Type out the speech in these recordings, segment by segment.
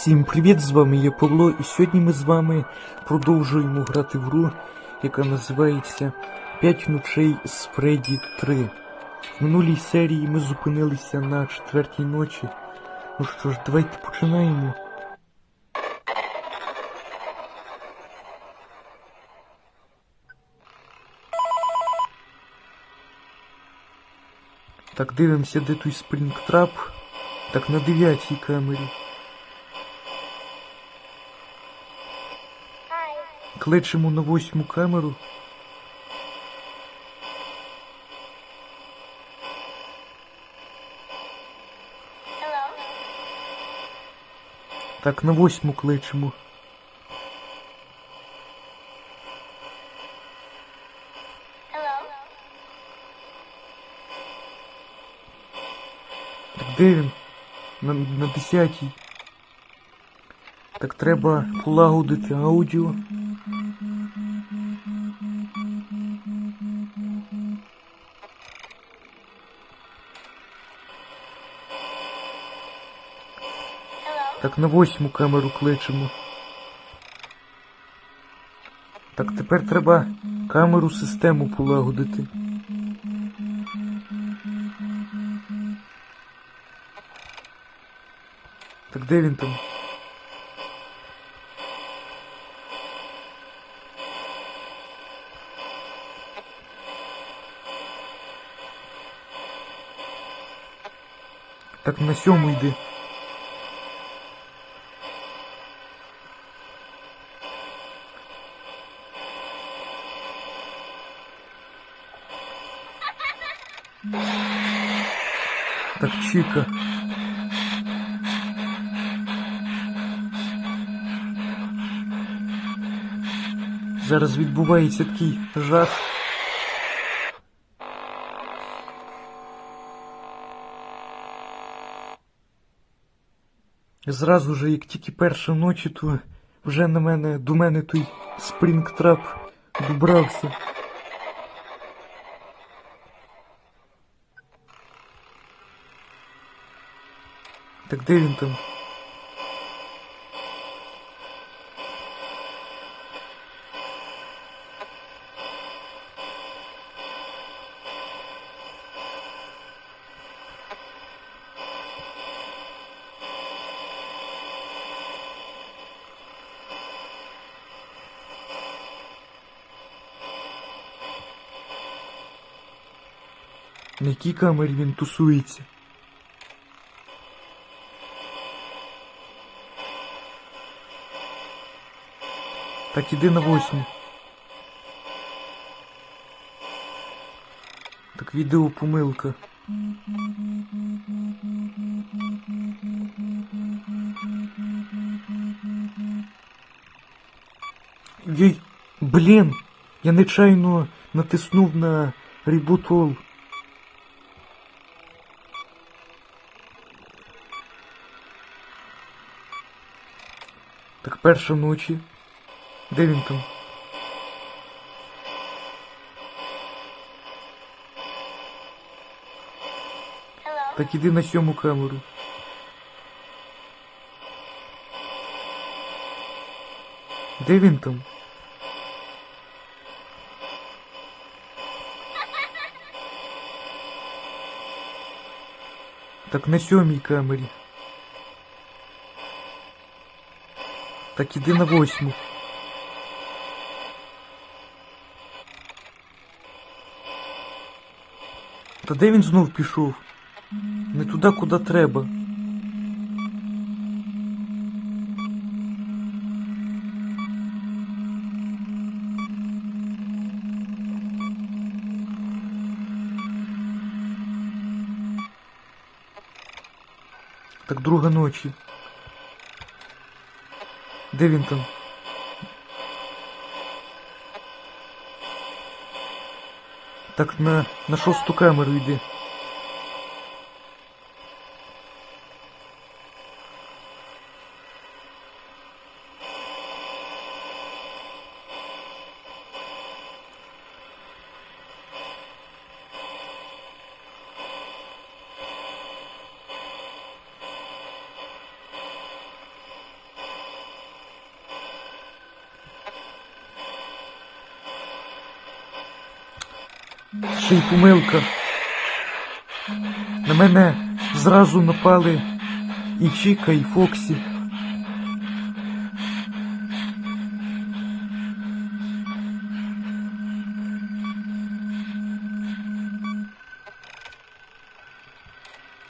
Всім привіт, з вами я Павло, і сьогодні ми з вами продовжуємо грати в гру, яка називається 5 ночей з Фредді 3. В минулій серії ми зупинилися на четвертій ночі. Ну що ж, давайте починаємо. Так, дивимося, де той спрінгтрап. Так, на дев'ятій камері. Кличемо на восьму камеру. Так, на восьму кличемо. Так, де він? На, на десятій. Так треба полагодити аудіо. Так, на восьму камеру кличемо. Так, тепер треба камеру систему полагодити. Так де він там? Так на сьому йди. Чика. Зараз відбувається такий жах. Зразу же, як тільки перша ночі, то вже на мене, до мене той спрінгтрап добрався. Так де він там? На якій камері він тусується? Так, іди на восьму. Так, відео помилка. Єй, блін, я нечайно натиснув на ребутол. Так, перша ночі. Де він там? Так іди на сьому камеру. Де він там? Так на сьомій камері. Так іди на восьму. Та де він знов пішов? Не туди, куди треба. Так друга ночі. Де він там? Так на, на шосту камеру йди. Помилка. На мене зразу напали і Чіка, і Фоксі.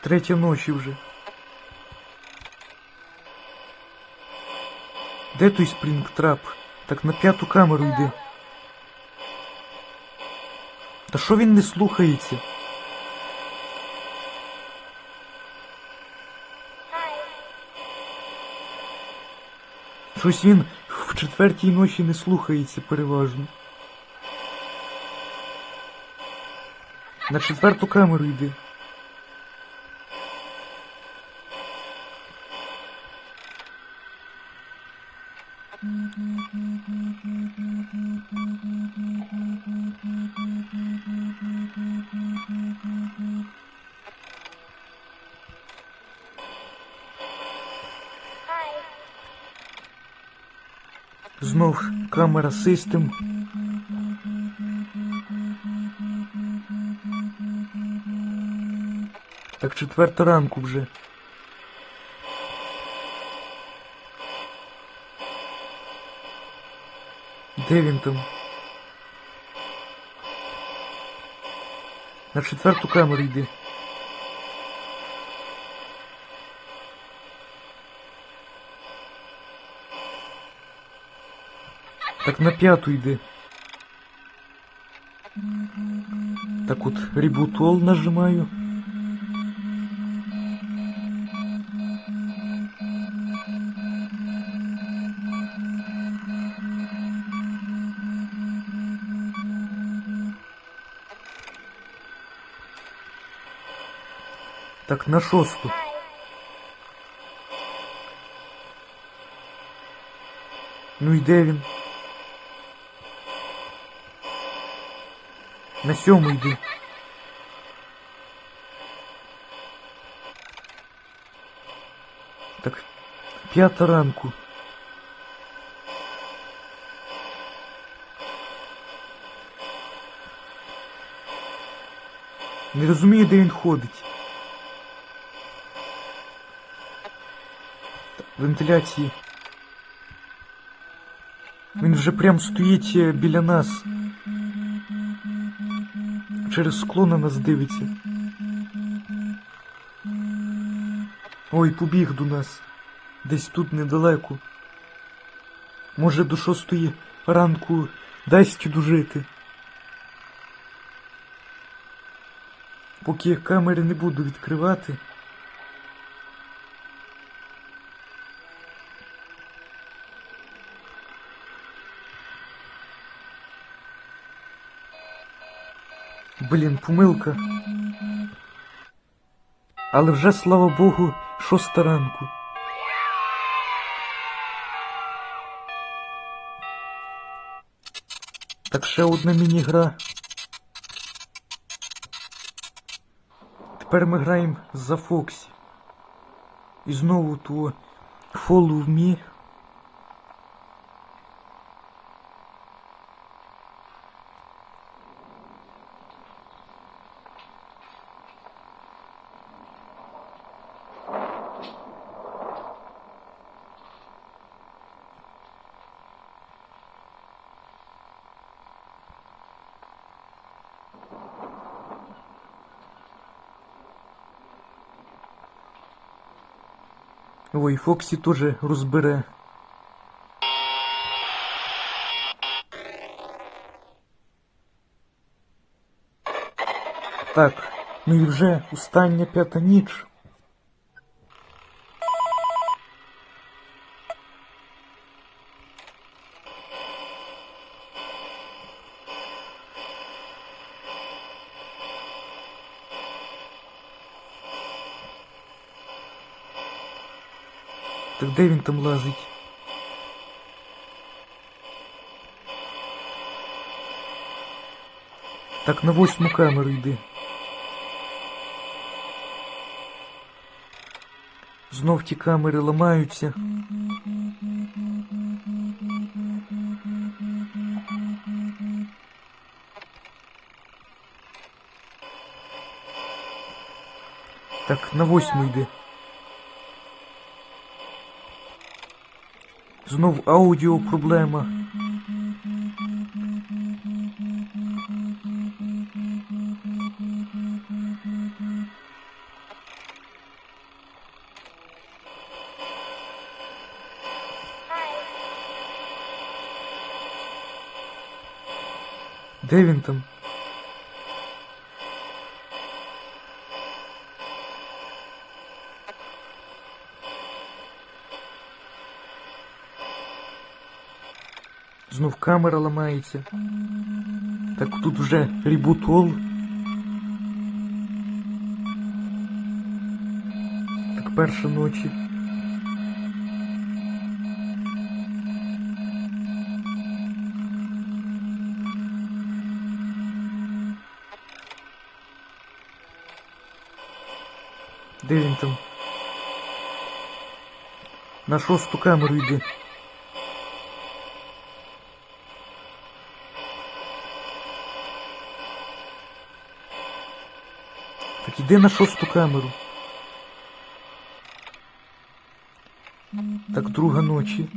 Третя ночі вже. Де той спрінгтрап? Так на п'яту камеру йди. Та що він не слухається? Щось він в четвертій ночі не слухається переважно. На четверту камеру йди. Камера систем. Так четверта ранку вже. Де він там? На четверту камеру йди. Так на п'яту йди. Так от ребутол нажимаю. Так на шосту. Ну і де він? На сьому йди. Так, п'ята ранку. Не розумію, де він ходить. Вентиляції. Він вже прям стоїть е, біля нас. Через скло на нас дивиться. Ой, побіг до нас. Десь тут недалеко. Може до шостої ранку дасть дожити. Поки я камери не буду відкривати. Блін, помилка. Але вже, слава Богу, шоста ранку. Так ще одна міні-гра. Тепер ми граємо за Фоксі. І знову то Follow Me. Ой, Фоксі теж розбере. Так, ну і вже остання п'ята ніч. де лазить? Так, на восьму камеру йди. Знов ті камери ламаються. Так, на восьму йди. Знов аудіо проблема. Де він там? Знов камера ламається. Так тут вже ребутол. Так перша ночі. Де він там? На шосту камеру йди. Так іди на шосту камеру. Так друга ночі.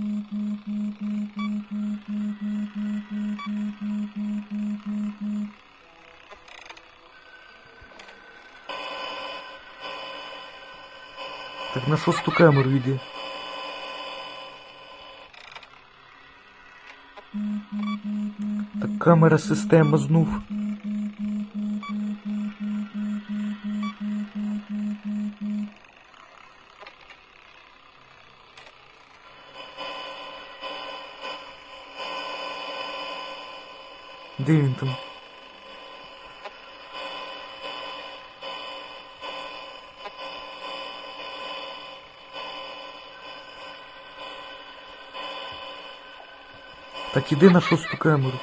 Так на шосту камеру йди. Так камера система знов. Так іди на шосту камеру.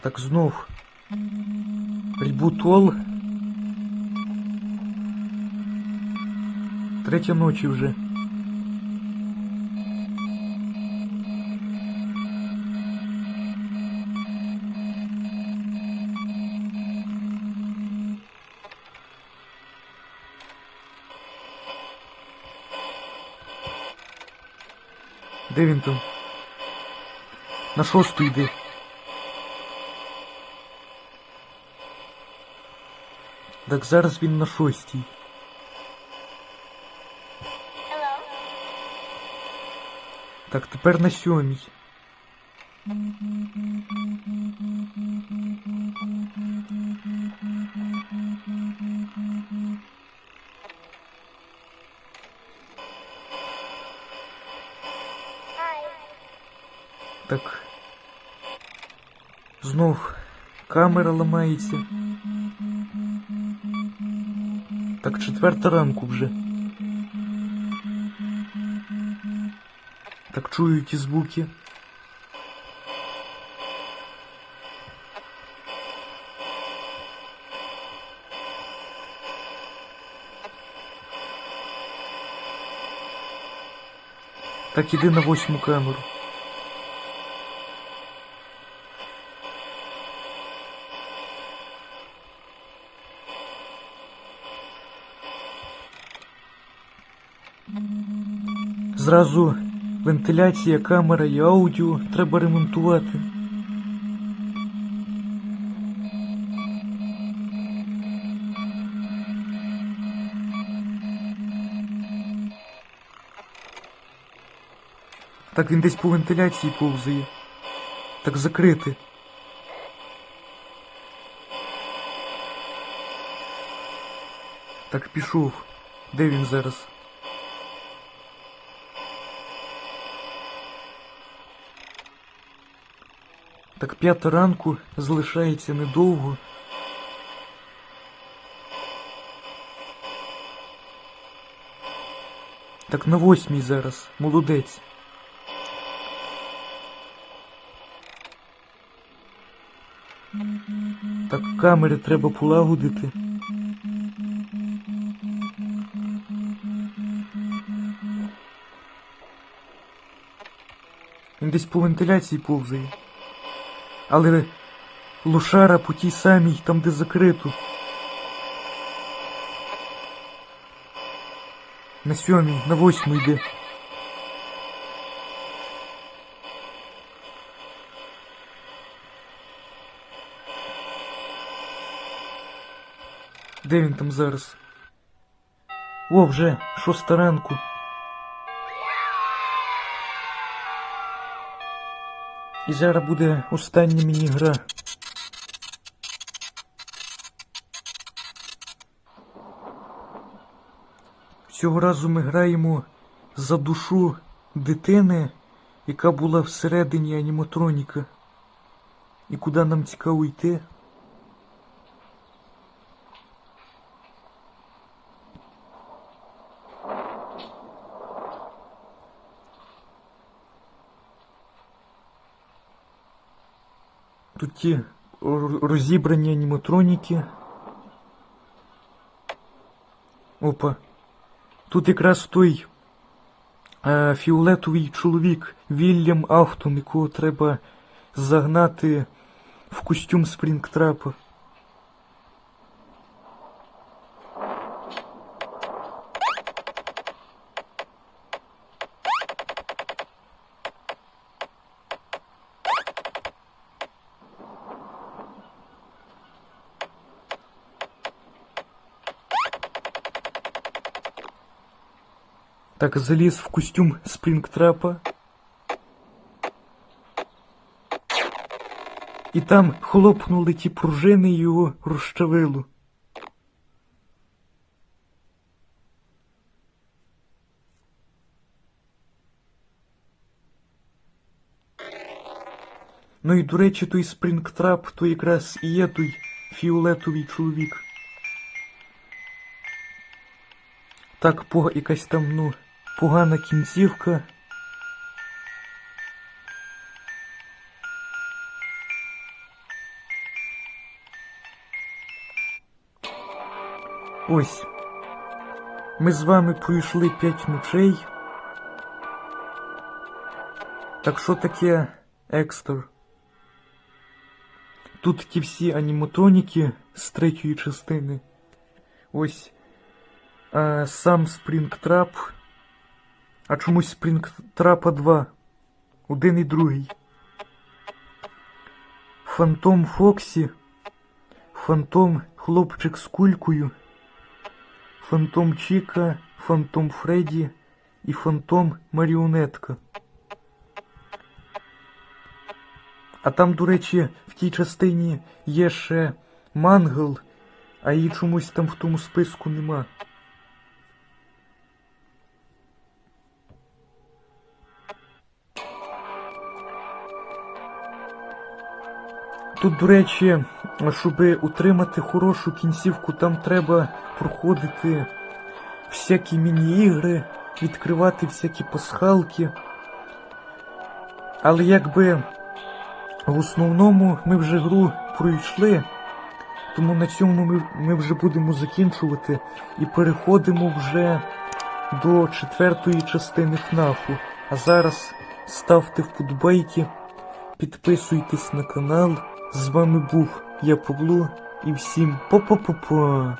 Так знов. Ребутол. Третя ночі вже. Де він там? На шосту йди. Так зараз він на шостій. Так, тепер на сьомій. Так. Знов камера ламається. Так, четверта ранку вже. Так чую ті звуки. Так іди на восьму камеру. Зразу вентиляція, камера і аудіо треба ремонтувати. Так він десь по вентиляції повзає. Так закрити. Так пішов. Де він зараз? Так п'ята ранку залишається недовго. Так на восьмій зараз. Молодець. Так камери треба полагодити. Він десь по вентиляції повзає але лошара по тій самій, там де закрито. На сьомій, на восьму йде. Де він там зараз? О, вже шоста ранку. І зараз буде остання міні-гра. Цього разу ми граємо за душу дитини, яка була всередині аніматроніка. І куди нам цікаво йти? Тут ті розібрані аніматроніки. Опа. Тут якраз той е, фіолетовий чоловік Вільям Автон, якого треба загнати в костюм Спрінгтрапа. Так заліз в костюм Спрінгтрапа. І там хлопнули ті пружини його розчавило. Ну і до речі, той Спрінгтрап, то якраз і є той фіолетовий чоловік. Так, по якась там, ну, погана кінцівка. Ось. Ми з вами пройшли 5 ночей. Так що таке екстер? Тут ті всі аніматроніки з третьої частини. Ось а, сам Спрінгтрап. А чомусь Спрінгтрапа 2. Один і другий. Фантом Фоксі. Фантом хлопчик з кулькою. Фантом Чіка, Фантом Фредді і Фантом Маріонетка. А там, до речі, в тій частині є ще мангл, а її чомусь там в тому списку нема. Тут, до речі, щоб утримати хорошу кінцівку, там треба проходити всякі міні-ігри, відкривати всякі пасхалки. Але якби в основному ми вже гру пройшли, тому на цьому ми, ми вже будемо закінчувати і переходимо вже до четвертої частини ФНАФу. А зараз ставте вподобайки, підписуйтесь на канал. З вами був я Павло і всім па-па-па-па!